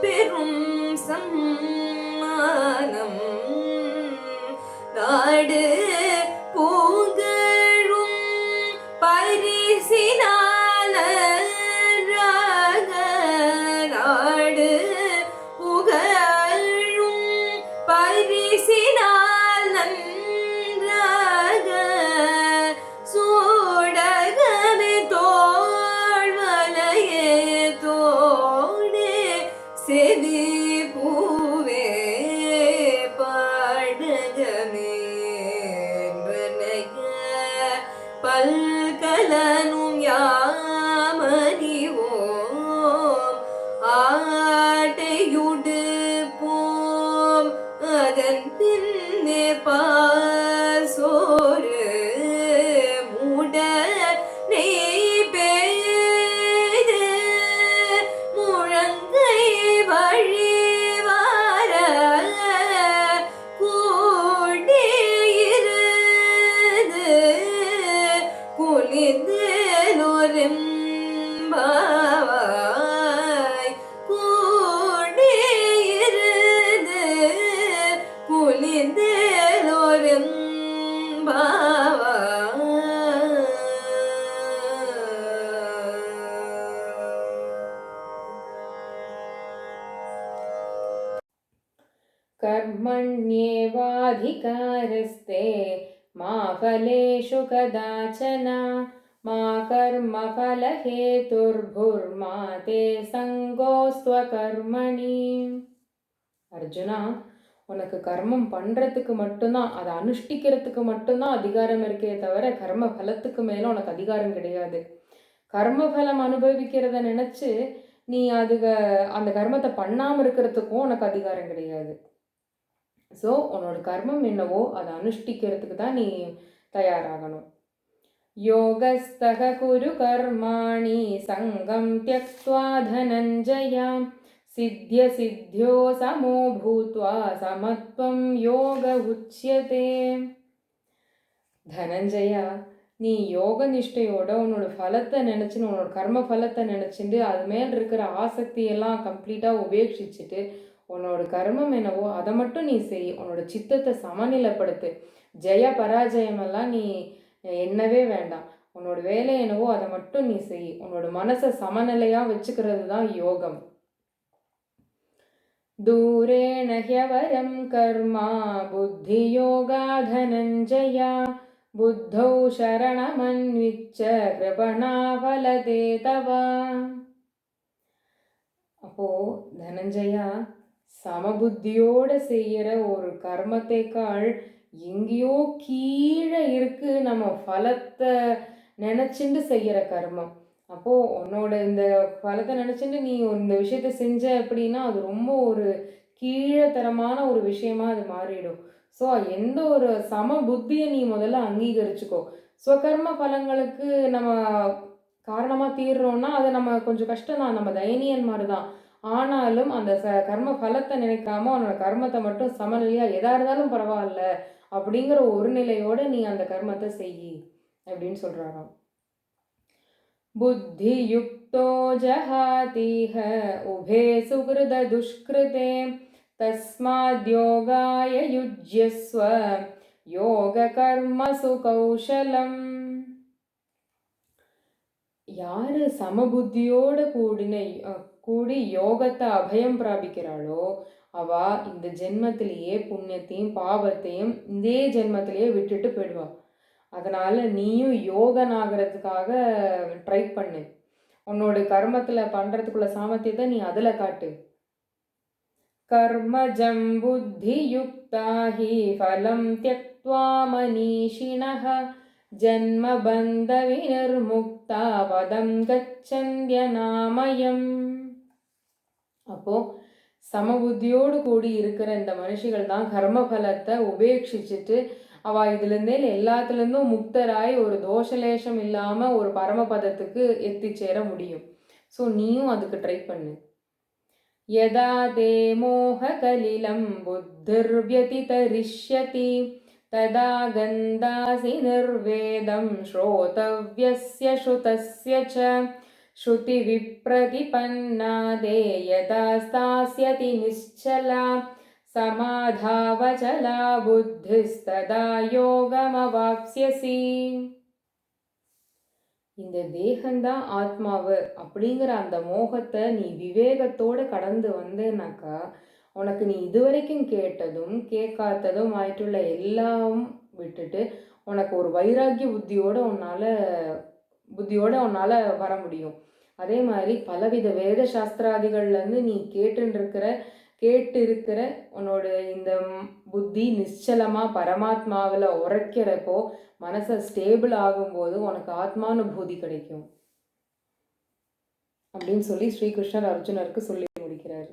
saber sevin. फलेषु कदाचन मा कर्मफलहेतुर्भुर्मा ते सङ्गोस्त्वकर्मणि அர்ஜுனா உனக்கு கர்மம் பண்ணுறதுக்கு மட்டும்தான் அதை அனுஷ்டிக்கிறதுக்கு மட்டும்தான் அதிகாரம் இருக்கே தவிர கர்ம ஃபலத்துக்கு மேலே உனக்கு அதிகாரம் கிடையாது கர்ம ஃபலம் அனுபவிக்கிறத நினச்சி நீ அதுக அந்த கர்மத்தை பண்ணாமல் இருக்கிறதுக்கும் உனக்கு அதிகாரம் கிடையாது ஸோ உன்னோட கர்மம் என்னவோ அதை அனுஷ்டிக்கிறதுக்கு தான் நீ தயாராகணும் யோகஸ்தக குரு கர்மாணி சங்கம் தியக்த்வா தனஞ்சயாம் சித்திய சித்தியோ சமோ பூத்வா சமத்வம் யோக உச்சியதே தனஞ்சயா நீ யோக நிஷ்டையோட உன்னோட ஃபலத்தை நினச்சின்னு உன்னோட கர்ம ஃபலத்தை நினச்சிட்டு அது மேல் இருக்கிற ஆசக்தியெல்லாம் கம்ப்ளீட்டாக உபேட்சிச்சுட்டு உன்னோட கர்மம் என்னவோ அதை மட்டும் நீ செய் உன்னோட சித்தத்தை சமநிலைப்படுத்து ஜெய பராஜயமெல்லாம் நீ என்னவே வேண்டாம். உன்னோட வேலை என்னவோ அதை மட்டும் நீ செய். உன்னோட மனசை சமநிலையாக வச்சுக்கிறது தான் யோகம். தூரேண ஹியவரம் கர்மா புத்தி யோகா தனஞ்சயா புத்தௌ சரணமன்விச்ச கிருபணாபலதே தவா. அப்போ தனஞ்சயா சமபுத்தியோட செய்கிற ஒரு கர்மத்தைக்காள் எங்கேயோ கீழே இருக்கு நம்ம ஃபலத்தை நினச்சிண்டு செய்கிற கர்மம். அப்போது உன்னோட இந்த பலத்தை நினச்சிட்டு நீ இந்த விஷயத்த செஞ்ச அப்படின்னா அது ரொம்ப ஒரு கீழத்தரமான ஒரு விஷயமா அது மாறிடும். ஸோ எந்த ஒரு சம புத்தியை நீ முதல்ல அங்கீகரிச்சுக்கோ. ஸ்வகர்ம பலங்களுக்கு நம்ம காரணமாக தீர்றோம்னா அது நம்ம கொஞ்சம் கஷ்டம் தான். நம்ம தைனியன் மாதிரி தான் ஆனாலும் அந்த ச கர்ம பலத்தை நினைக்காம உன்னோட கர்மத்தை மட்டும் சமநிலையாக எதாக இருந்தாலும் பரவாயில்ல. அப்படிங்கிற ஒரு நிலையோட நீ அந்த கர்மத்தை செய் அப்படின்னு சொல்கிறாராம் बुद्धियुक्तो जहातिह उभे सुहृददुष्कृते तस्माद्योगाय युज्यस्व யோககர்மசு கௌஷலம் யாரு சமபுத்தியோட கூடின கூடி யோகத்தை அபயம் பிராபிக்கிறாளோ அவா இந்த ஜென்மத்திலேயே புண்ணியத்தையும் பாவத்தையும் இதே ஜென்மத்திலேயே விட்டுட்டு போயிடுவா. அதனால் நீயும் யோகன் ஆகிறதுக்காக ட்ரை பண்ணு. உன்னோட கர்மத்தில் பண்ணுறதுக்குள்ள சாமர்த்தியத்தை நீ அதில் காட்டு. கர்மஜம் புத்தியுக்தா ஹி ஃபலம் தியக்த்வா மனீஷிணः ஜன்மபந்த வினிர்முக்தா பதம் அப்போது சம புத்தியோடு கூடி இருக்கிற இந்த மனுஷிகள் தான் கர்மபலத்தை பலத்தை உபேட்சிச்சுட்டு அவ இதுலேருந்தே எல்லாத்துலேருந்தும் முக்தராய் ஒரு தோஷலேஷம் இல்லாமல் ஒரு பரமபதத்துக்கு எத்திச்சேர முடியும். ஸோ நீயும் அதுக்கு ட்ரை பண்ணு. யதா தே மோககலிலம் புத்திர்வியதிதரிஷ்யதி ததா கந்தாசி நிர்வேதம் ஸ்ரோதவியஸ்ய ஸ்ருதஸ்ய ச. श्रुतिविप्रतिपन्ना ते यदा स्थास्यति निश्चला समाधावचला बुद्धिस्तदा योगमवाप्स्यसि இந்த தேகந்தான் ஆத்மாவு அப்படிங்கிற அந்த மோகத்தை நீ விவேகத்தோட கடந்து வந்தேனாக்கா உனக்கு நீ இதுவரைக்கும் கேட்டதும் கேட்காததும் ஆயிட்டுள்ள எல்லாம் விட்டுட்டு உனக்கு ஒரு வைராக்கிய புத்தியோட உன்னால் புத்தியோட உன்னால் வர முடியும் அதே மாதிரி பலவித வேத சாஸ்திராதிகள்லேருந்து நீ கேட்டுருக்கிற கேட்டு இருக்கிற உன்னோட இந்த புத்தி நிச்சலமாக பரமாத்மாவில் உரைக்கிறப்போ மனசை ஸ்டேபிள் ஆகும்போது உனக்கு ஆத்மானுபூதி கிடைக்கும். அப்படின்னு சொல்லி ஸ்ரீகிருஷ்ணர் அர்ஜுனருக்கு சொல்லி முடிக்கிறாரு.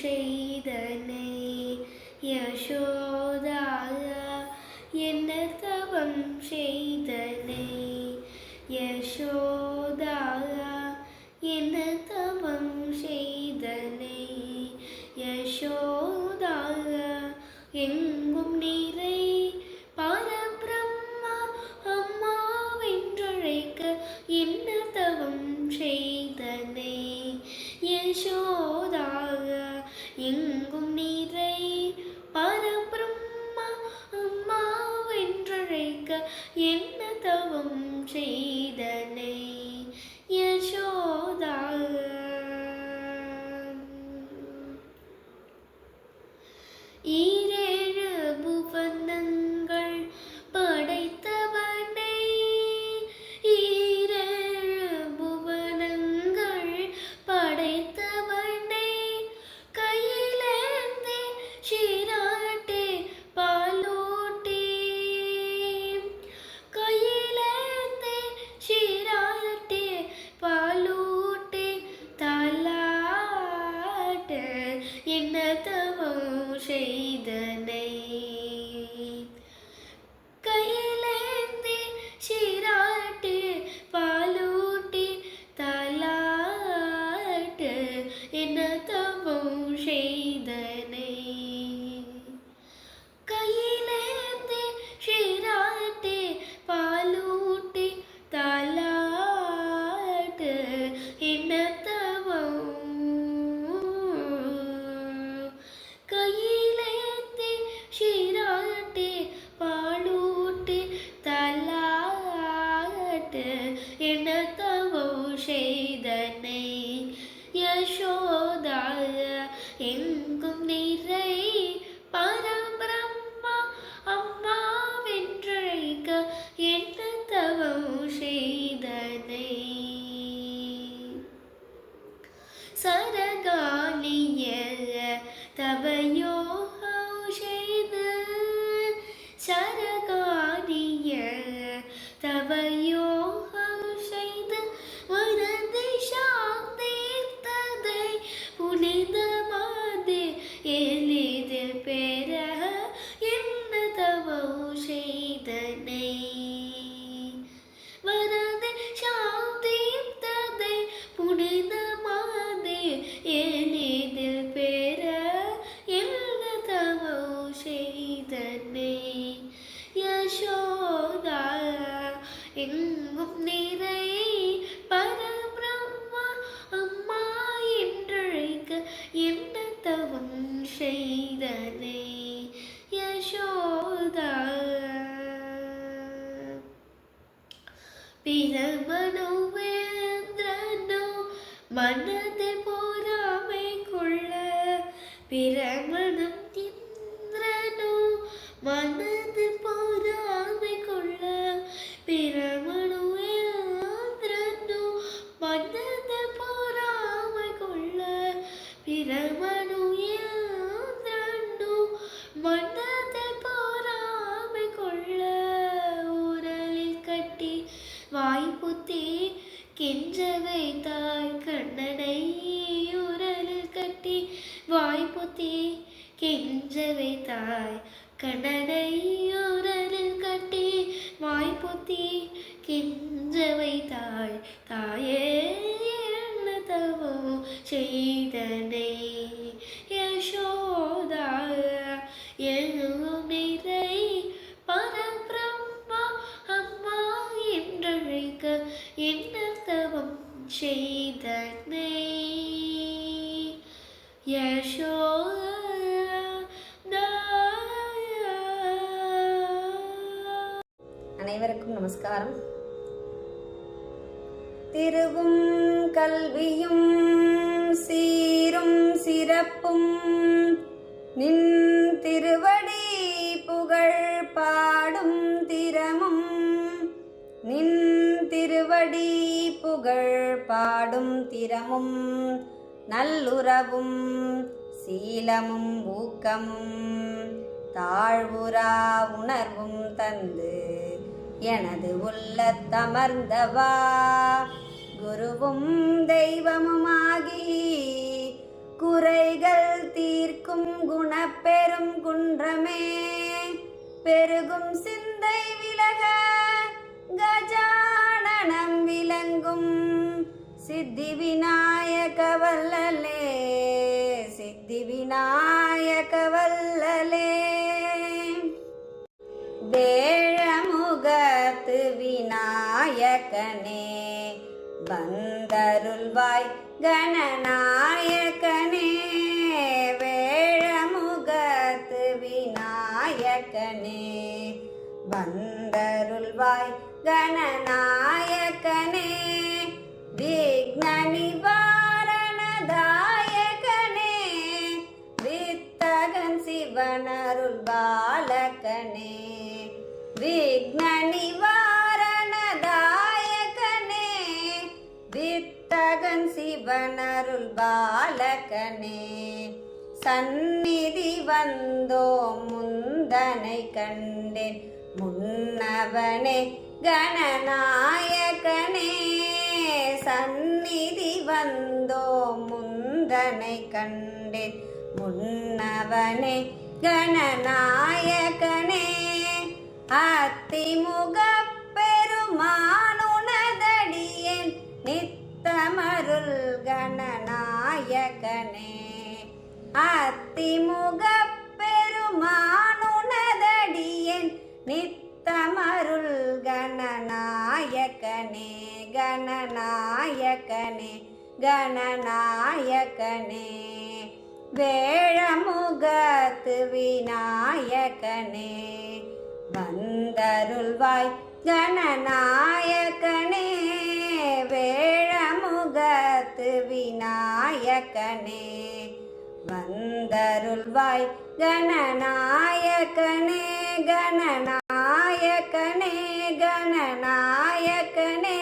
செய்தனை யசோதாயா என்ன தவம் செய் திருத்தவம் செய் तवयो கெஞ்சவை தாய் தாயே என்ன தவோ செய்தனை? யசோதா எழுமிதை பரபிரம்மா அம்மா என்றழைக்க என்ன செய் நமஸ்காரம். திருவும் கல்வியும் சீரும் சிறப்பும் நின் திருவடி புகழ் பாடும் திறமும் நின் திருவடி புகழ் பாடும் திறமும் நல்லுறவும் சீலமும் ஊக்கமும் தாழ்வுரா உணர்வும் தந்து எனது உள்ளத்தமர்ந்தவா குருவும் தெய்வமுமாகி குறைகள் தீர்க்கும் குணப்பெரும் குன்றமே. பெருகும் சிந்தை விலக கஜானனம் விளங்கும் சித்தி விநாயக வல்லலே சித்தி விநாயக வல்லலே. வேழமுகத்து விநாயகனே வந்தருள்வாய் கணநாயகனே வேழமுகத்து விநாயகனே வந்தருள்வாய் கணநாயகனே விக்ன நிவாரணதாயகனே வித்தகன் பாலகனே விக்ன நிவாரணதாயகனே வித்தகன் சிவனருள் பாலகனே சந்நிதி வந்தோம் முந்தனை கண்டேன் முன்னவனே கணநாயகனே சந்நிதி வந்தோம் முந்தனை கண்டேன். முன்னவனே கணநாயகனே அத்திமுக பெருமானுனதடியேன் நித்தமருள் கணநாயகனே அத்திமுக பெருமானுனதடியேன் நித்தமருள் கணநாயகனே கணநாயகனே கணநாயகனே வேழமுகத்து விநாயகனே வந்தருள்வாய் ஜனநாயகனே வேழமுகத்து விநாயகனே வந்தருள்வாய் கணநாயகனே கணநாயகனே கணநாயகனே